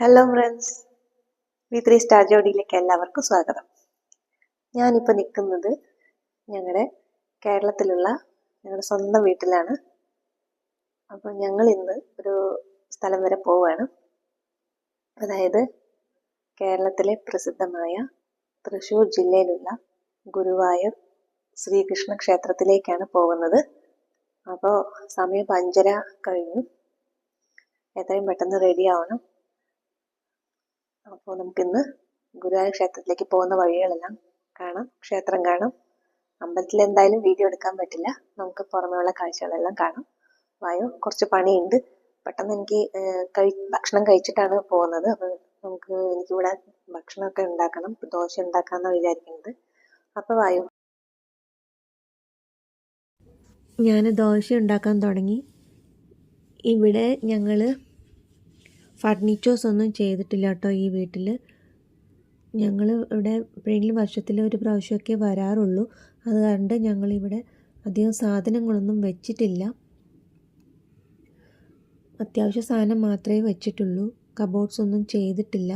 Hello friends V three star ജോഡിയിലേക്ക് എല്ലാവർക്കും സ്വാഗതം. ഞാനിപ്പോൾ നിൽക്കുന്നത് ഞങ്ങളുടെ കേരളത്തിലുള്ള ഞങ്ങളുടെ സ്വന്തം വീട്ടിലാണ്. അപ്പോൾ ഞങ്ങൾ ഇന്ന് ഒരു സ്ഥലം വരെ പോവുകയാണ് അതായത് കേരളത്തിലെ പ്രസിദ്ധമായ തൃശ്ശൂർ ജില്ലയിലുള്ള ഗുരുവായൂർ ശ്രീകൃഷ്ണ ക്ഷേത്രത്തിലേക്കാണ് പോകുന്നത്. അപ്പോൾ സമയം അഞ്ചര കഴിഞ്ഞു. എത്രയും പെട്ടെന്ന് റെഡി ആവണം. അപ്പോൾ നമുക്കിന്ന് ഗുരുവായൂർ ക്ഷേത്രത്തിലേക്ക് പോകുന്ന വഴികളെല്ലാം കാണാം ക്ഷേത്രം കാണാം. അമ്പലത്തിൽ എന്തായാലും വീഡിയോ എടുക്കാൻ പറ്റില്ല. നമുക്ക് പുറമെയുള്ള കാഴ്ചകളെല്ലാം കാണാം. വായോ കുറച്ച് പണിയുണ്ട്. പെട്ടെന്ന് എനിക്ക് കഴി ഭക്ഷണം കഴിച്ചിട്ടാണ് പോകുന്നത്. അപ്പോൾ നമുക്ക് എനിക്കിവിടെ ഭക്ഷണമൊക്കെ ഉണ്ടാക്കണം. ദോശ ഉണ്ടാക്കാമെന്നാണ് വിചാരിക്കുന്നത്. അപ്പോൾ വായോ. ഞാൻ ദോശ ഉണ്ടാക്കാൻ തുടങ്ങി. ഇവിടെ ഞങ്ങൾ ഫർണിച്ചേഴ്സ് ഒന്നും ചെയ്തിട്ടില്ല കേട്ടോ ഈ വീട്ടിൽ ഞങ്ങൾ ഇവിടെ എപ്പോഴെങ്കിലും വർഷത്തിൽ ഒരു പ്രാവശ്യമൊക്കെ വരാറുള്ളൂ. അത് കണ്ട് ഞങ്ങളിവിടെ അധികം സാധനങ്ങളൊന്നും വെച്ചിട്ടില്ല. അത്യാവശ്യ സാധനം മാത്രമേ വെച്ചിട്ടുള്ളൂ. കബോർഡ്സ് ഒന്നും ചെയ്തിട്ടില്ല.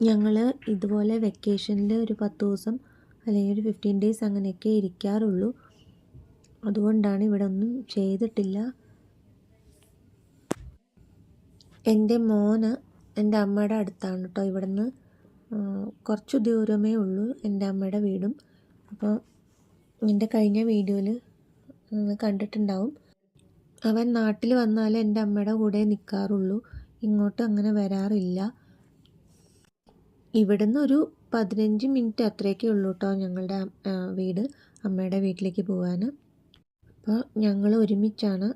ഞങ്ങൾ ഇതുപോലെ വെക്കേഷനിൽ ഒരു പത്ത് ദിവസം അല്ലെങ്കിൽ ഒരു ഫിഫ്റ്റീൻ ഡേയ്സ് അങ്ങനെയൊക്കെ ഇരിക്കാറുള്ളൂ. അതുകൊണ്ടാണ് ഇവിടെ ഒന്നും ചെയ്തിട്ടില്ല. എന്റെ മോന് എന്റെ അമ്മയുടെ അടുത്താണ് കേട്ടോ ഇവിടുന്ന് കുറച്ച് ദൂരമേ ഉള്ളൂ എന്റെ അമ്മയുടെ വീടും. അപ്പോൾ എന്റെ കഴിഞ്ഞ വീഡിയോയിൽ കണ്ടിട്ടുണ്ടാവും. അവൻ നാട്ടിൽ വന്നാൽ എന്റെ അമ്മയുടെ കൂടെ നിൽക്കാറുള്ളൂ ഇങ്ങോട്ട് അങ്ങനെ വരാറില്ല. ഇവിടുന്ന് ഒരു പതിനഞ്ച് മിനിറ്റ് അത്രയൊക്കെ ഉള്ളൂ കേട്ടോ ഞങ്ങളുടെ വീട് അമ്മയുടെ വീട്ടിലേക്ക് പോകാൻ അപ്പോൾ ഞങ്ങൾ ഒരുമിച്ചാണ്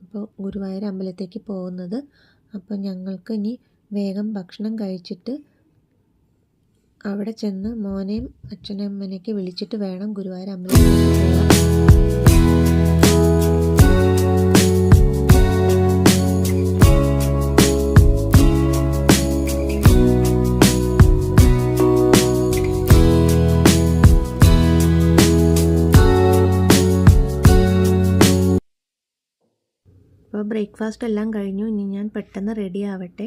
ഇപ്പോൾ ഗുരുവായൂർ അമ്പലത്തേക്ക് പോകുന്നത്. അപ്പോൾ ഞങ്ങൾക്ക് ഇനി വേഗം ഭക്ഷണം കഴിച്ചിട്ട് അവിടെ ചെന്ന് മോനെയും അച്ഛനും അമ്മനെയൊക്കെ വിളിച്ചിട്ട് വേണം ഗുരുവായൂർ അമ്പലത്തിൽ പോകാൻ. അപ്പോൾ ബ്രേക്ക്ഫാസ്റ്റ് എല്ലാം കഴിഞ്ഞു. ഇനി ഞാൻ പെട്ടെന്ന് റെഡി ആവട്ടെ.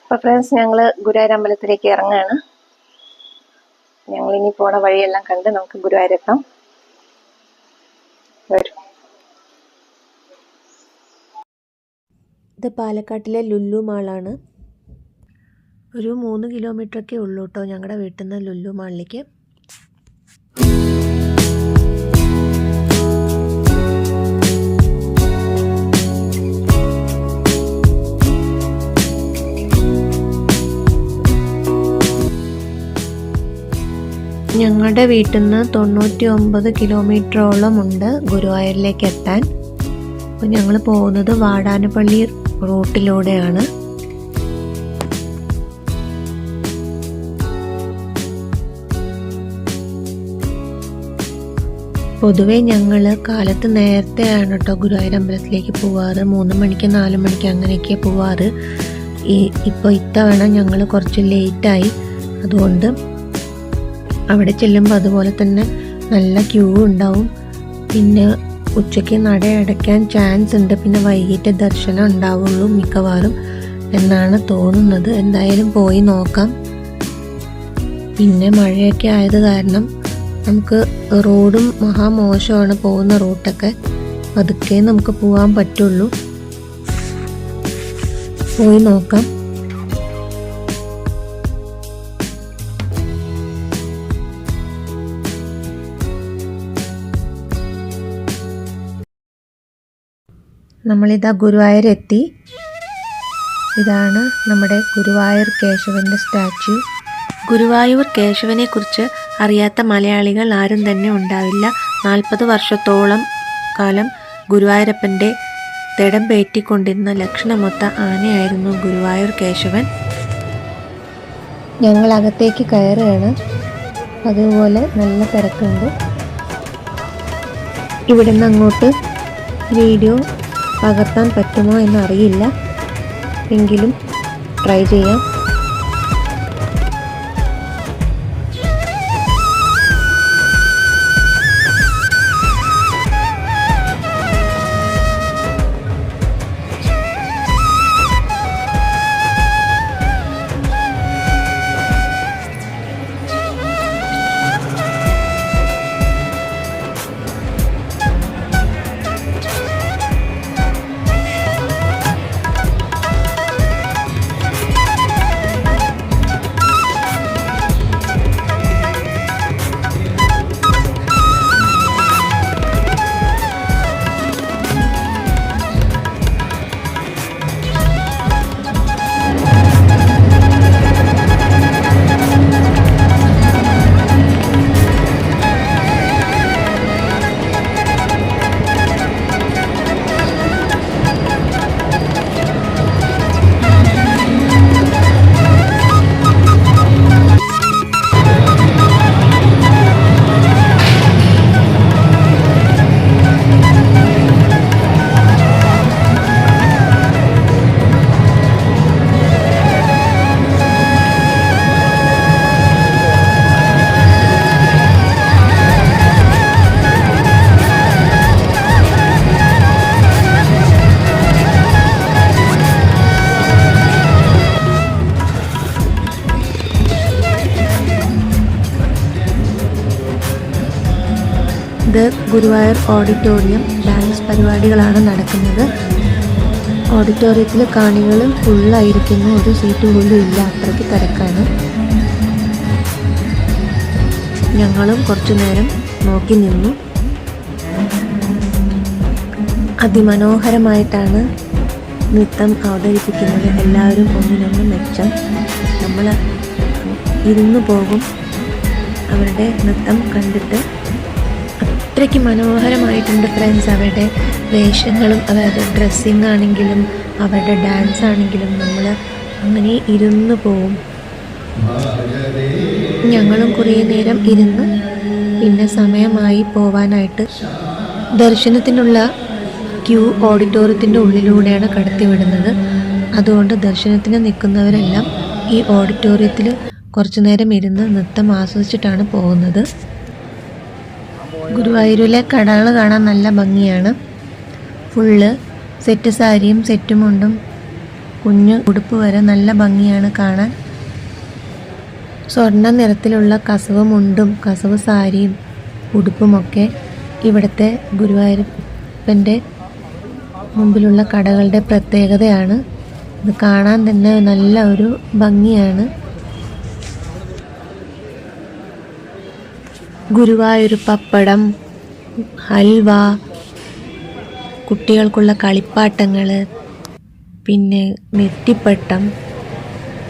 അപ്പോൾ ഫ്രണ്ട്സ് ഞങ്ങൾ ഗുരുവായൂർ അമ്പലത്തിലേക്ക് ഇറങ്ങുകയാണ് ഞങ്ങളിനി ഇനി പോണ വഴിയെല്ലാം കണ്ട് നമുക്ക് ഗുരുവായൂർ എത്താം. വരും. ഇത് പാലക്കാട്ടിലെ ലുല്ലു മാളാണ്. ഒരു മൂന്ന് കിലോമീറ്ററൊക്കെ ഉള്ളൂ കേട്ടോ ഞങ്ങളുടെ വീട്ടിൽ നിന്ന് ലുല്ലു മാളിലേക്ക്. ഞങ്ങളുടെ വീട്ടിൽ നിന്ന് തൊണ്ണൂറ്റി ഒമ്പത് കിലോമീറ്ററോളം ഉണ്ട് ഗുരുവായൂരിലേക്ക് എത്താൻ. അപ്പോൾ ഞങ്ങൾ പോകുന്നത് വാടാനപ്പള്ളി റൂട്ടിലൂടെയാണ്. പൊതുവേ ഞങ്ങൾ കാലത്ത് നേരത്തെയാണ് കേട്ടോ ഗുരുവായൂർ അമ്പലത്തിലേക്ക് പോവാറ്. മൂന്ന് മണിക്ക് നാല് മണിക്ക് അങ്ങനെയൊക്കെ പോവാറ്. ഈ ഇപ്പോൾ ഇത്തവണ ഞങ്ങൾ കുറച്ച് ലേറ്റായി. അതുകൊണ്ട് അവിടെ ചെല്ലുമ്പോൾ അതുപോലെ തന്നെ നല്ല ക്യൂ ഉണ്ടാവും. പിന്നെ ഉച്ചയ്ക്ക് നട അടയ്ക്കാൻ ചാൻസ് ഉണ്ട്. പിന്നെ വൈകിട്ട് ദർശനം ഉണ്ടാവുള്ളൂ മിക്കവാറും എന്നാണ് തോന്നുന്നത്. എന്തായാലും പോയി നോക്കാം. പിന്നെ മഴയൊക്കെ ആയത് കാരണം നമുക്ക് റോഡും മഹാമോശമാണ് പോകുന്ന റൂട്ടൊക്കെ. പതുക്കെ നമുക്ക് പോകാൻ പറ്റുള്ളൂ. പോയി നോക്കാം. നമ്മളിതാ ഗുരുവായൂർ എത്തി ഇതാണ് നമ്മുടെ ഗുരുവായൂർ കേശവന്റെ സ്റ്റാച്യു. ഗുരുവായൂർ കേശവനെ കുറിച്ച് അറിയാത്ത മലയാളികൾ ആരും തന്നെ ഉണ്ടാവില്ല. നാൽപ്പത് വർഷത്തോളം കാലം ഗുരുവായൂരപ്പന്റെ തിടം പേറ്റിക്കൊണ്ടിരുന്ന ലക്ഷണമൊത്ത ആനയായിരുന്നു ഗുരുവായൂർ കേശവൻ. ഞങ്ങൾ അകത്തേക്ക് കയറുകയാണ്. അതുപോലെ നല്ല തിരക്കുണ്ട്. ഇവിടെ നിന്ന് അങ്ങോട്ട് വീഡിയോ പകർത്താൻ പറ്റുമോ എന്നറിയില്ല. എങ്കിലും ട്രൈ ചെയ്യാം. ഇത് ഗുരുവായൂർ ഓഡിറ്റോറിയം ഡാൻസ് പരിപാടികളാണ് നടക്കുന്നത്. ഓഡിറ്റോറിയത്തിൽ കാണികൾ ഫുള്ളായിരിക്കുന്നു. ഒരു സീറ്റ് പോലും ഇല്ല. അത്രയ്ക്ക് തിരക്കാണ്. ഞങ്ങളും കുറച്ചു നേരം നോക്കി നിന്നു. അതിമനോഹരമായിട്ടാണ് നൃത്തം അവതരിപ്പിക്കുന്നത്. എല്ലാവരും ഒന്നിനൊന്ന് മെച്ചം. നമ്മൾ ഇരുന്നു പോകും. അവരുടെ നൃത്തം കണ്ടിട്ട് അത്രയ്ക്ക് മനോഹരമായിട്ടുണ്ട് ഫ്രണ്ട്സ് അവരുടെ വേഷങ്ങളും അതായത് ഡ്രസ്സിങ് ആണെങ്കിലും അവരുടെ ഡാൻസ് ആണെങ്കിലും നമ്മൾ അങ്ങനെ ഇരുന്ന് പോവും. ഞങ്ങളും കുറേ നേരം ഇരുന്ന് പിന്നെ സമയമായി പോവാനായിട്ട് ദർശനത്തിനുള്ള ക്യൂ ഓഡിറ്റോറിയത്തിന്റെ ഉള്ളിലൂടെയാണ് കടത്തിവിടുന്നത് അതുകൊണ്ട് ദർശനത്തിന് നിൽക്കുന്നവരെല്ലാം ഈ ഓഡിറ്റോറിയത്തിൽ കുറച്ചു നേരം ഇരുന്ന് നൃത്തം ആസ്വദിച്ചിട്ടാണ് പോകുന്നത്. ഗുരുവായൂരിലെ കടകൾ കാണാൻ നല്ല ഭംഗിയാണ്. ഫുള്ള് സെറ്റ് സാരിയും സെറ്റും മുണ്ടും കുഞ്ഞു ഉടുപ്പ് വരെ നല്ല ഭംഗിയാണ് കാണാൻ. സ്വർണ നിറത്തിലുള്ള കസവ് മുണ്ടും കസവ് സാരിയും ഉടുപ്പുമൊക്കെ ഇവിടുത്തെ ഗുരുവായൂരപ്പന്റെ മുമ്പിലുള്ള കടകളുടെ പ്രത്യേകതയാണ്. ഇത് കാണാൻ തന്നെ നല്ല ഒരു ഭംഗിയാണ്. ഗുരുവായൂർ പപ്പടം ഹൽവ കുട്ടികൾക്കുള്ള കളിപ്പാട്ടങ്ങൾ പിന്നെ നെറ്റിപ്പട്ടം.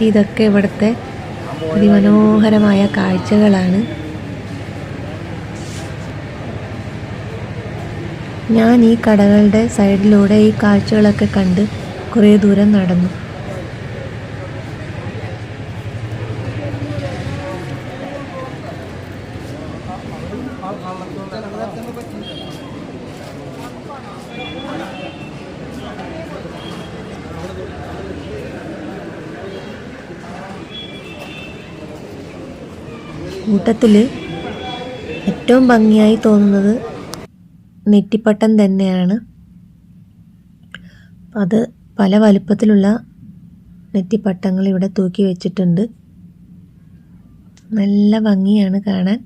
ഇതൊക്കെ ഇവിടുത്തെ അതിമനോഹരമായ കാഴ്ചകളാണ്. ഞാൻ ഈ കടകളുടെ സൈഡിലൂടെ ഈ കാഴ്ചകളൊക്കെ കണ്ട് കുറേ ദൂരം നടന്നു. കൂട്ടത്തിൽ ഏറ്റവും ഭംഗിയായി തോന്നുന്നത് നെറ്റിപ്പട്ടം തന്നെയാണ്. അത് പല വലുപ്പത്തിലുള്ള നെറ്റിപ്പട്ടങ്ങൾ ഇവിടെ തൂക്കി വെച്ചിട്ടുണ്ട്. നല്ല ഭംഗിയാണ് കാണാൻ.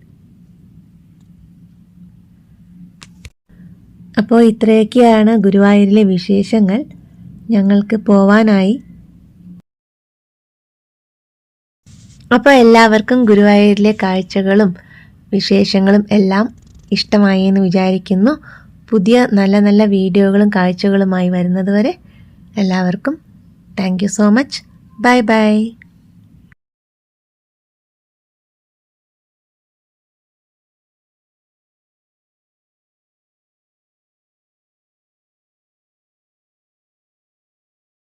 അപ്പോൾ ഇത്രയൊക്കെയാണ് ഗുരുവായൂരിലെ വിശേഷങ്ങൾ. ഞങ്ങൾക്ക് പോവാനായി. അപ്പോൾ എല്ലാവർക്കും ഗുരുവായൂരിലെ കാഴ്ചകളും വിശേഷങ്ങളും എല്ലാം ഇഷ്ടമായി എന്ന് വിചാരിക്കുന്നു. പുതിയ നല്ല നല്ല വീഡിയോകളും കാഴ്ചകളുമായി വരുന്നതുവരെ എല്ലാവർക്കും thank so much bye bye